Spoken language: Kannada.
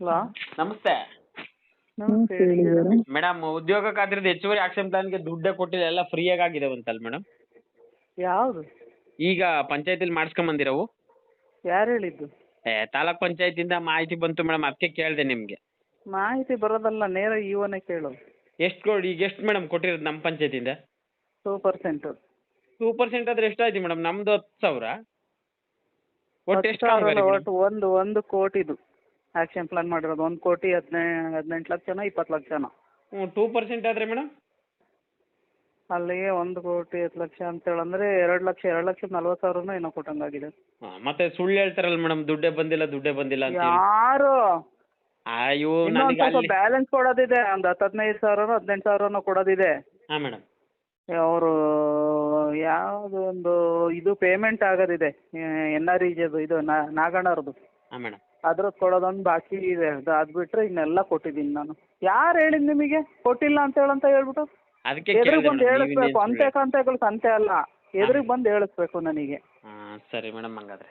ಹಲೋ. ನಮಸ್ತೆ. ನಮಸ್ತೆ ಮೇಡಮ್. ಉದ್ಯೋಗ ಖಾತ್ರಿದ ಹೆಚ್ಚುವರಿ ಆಕ್ಷನ್ ಪ್ಲಾನ್ಗೆ ದುಡ್ಡೇ ಕೊಟ್ಟಿಲ್ಲ ಎಲ್ಲ ಫ್ರೀಯಾಗಿ ಆಗಿದಾವಂತಲ್ಲ ಮೇಡಮ್. ಯಾವುದು? ಈಗ ಪಂಚಾಯತಿಲಿ ಮಾಡಿಸ್ಕೊಂಬಂದಿರವು. ಯಾರು ಹೇಳಿದ್ದು? ಏ ತಾಲೂಕ್ ಪಂಚಾಯತಿಂದ ಮಾಹಿತಿ ಬಂತು ಮೇಡಮ್ ಅದಕ್ಕೆ ಕೇಳಿದೆ ನಿಮಗೆ. ಮಾಹಿತಿ ಬರೋದಲ್ಲ ನೇರ ಇವನೇ ಕೇಳು ಎಷ್ಟು ಕೊಡಿ ಈಗ ಎಷ್ಟು ಮೇಡಮ್ ಕೊಟ್ಟಿರೋದು ನಮ್ಮ ಪಂಚಾಯತಿಂದ? Two percent. ಟೂ ಪರ್ಸೆಂಟ್ ಆದ್ರೆ ಎಷ್ಟಾಯ್ತು ಮೇಡಮ್ ನಮ್ದು ಹತ್ತು ಸಾವಿರ? ಒಟ್ಟು ಎಷ್ಟು ಒಟ್ಟು ಒಂದು ಒಂದು ಕೋಟಿದು. ಆಕ್ಷನ್ ಪ್ಲಾನ್ ಮಾಡಿರೋದು. ಒಂದು ಕೋಟಿ ಹದಿನೈ ಹದಿನೆಂಟು ಲಕ್ಷನೋ ಇಪ್ಪತ್ತು ಲಕ್ಷನೋ. ಹ್ಞೂ ಟೂ ಪರ್ಸೆಂಟ್ ಆದರೆ ಮೇಡಮ್? ಅಲ್ಲಿಗೆ ಒಂದು ಕೋಟಿ ಹತ್ತು ಲಕ್ಷ ಅಂತೇಳಿ ಹೇಳಂದ್ರೆ ಎರಡು ಲಕ್ಷ ಎರಡು ಲಕ್ಷ ನಲ್ವತ್ತು ಸಾವಿರ ಏನೋ ಕೊಟ್ಟಂಗಾಗಿದೆ ಹಾಂ ಮತ್ತೆ ಸುಳ್ಳು ಹೇಳ್ತಾರಲ್ಲ ಮೇಡಮ್ ದುಡ್ಡೇ ಬಂದಿಲ್ಲ ದುಡ್ಡೇ ಬಂದಿಲ್ಲ ಅಂತ ಹೇಳಿ. ಯಾರು? ಅಯ್ಯೋ ಇನ್ನೊಂದು ನನಗೆ ಸ್ವಲ್ಪ ಅಲ್ಲಿ ಬ್ಯಾಲೆನ್ಸ್ ಕೊಡೋದಿದೆ ಒಂದು ಹತ್ತು ಹದಿನೈದು ಸಾವಿರನೋ ಹದಿನೆಂಟು ಸಾವಿರನೋ ಕೊಡೋದಿದೆ. ಹಾಂ ಮೇಡಮ್. ಅವರು ಯಾವುದು ಒಂದು ಇದು ಪೇಮೆಂಟ್ ಆಗೋದಿದೆ. ಎನ್ ಆರ್ ಇಜದು ಇದು ನಾಗಣ್ಣವ್ರದ್ದು ಹಾಂ ಮೇಡಮ್. ಅದ್ರದ್ದು ಕೊಡೋದೊಂದು ಬಾಕಿ ಇದೆ. ಅದು ಅದು ಬಿಟ್ಟರೆ ಇನ್ನೆಲ್ಲ ಕೊಟ್ಟಿದ್ದೀನಿ ನಾನು. ಯಾರು ಹೇಳಿದ್ ನಿಮಗೆ? ಕೊಟ್ಟಿಲ್ಲ ಅಂತ ಹೇಳಂತ ಹೇಳ್ಬಿಟ್ಟು? ಅದಕ್ಕೆ ಎದುರಿಗೆ ಬಂದು ಹೇಳಿಸ್ಬೇಕು. ಅಂತೆ ಕಂತೆಗಳು ಸಂತೆ ಅಲ್ಲ. ಎದುರಿಗೆ ಬಂದು ಹೇಳಿಸ್ಬೇಕು ನನಗೆ. ಸರಿ ಮೇಡಮ್ ಹಂಗಾದ್ರೆ.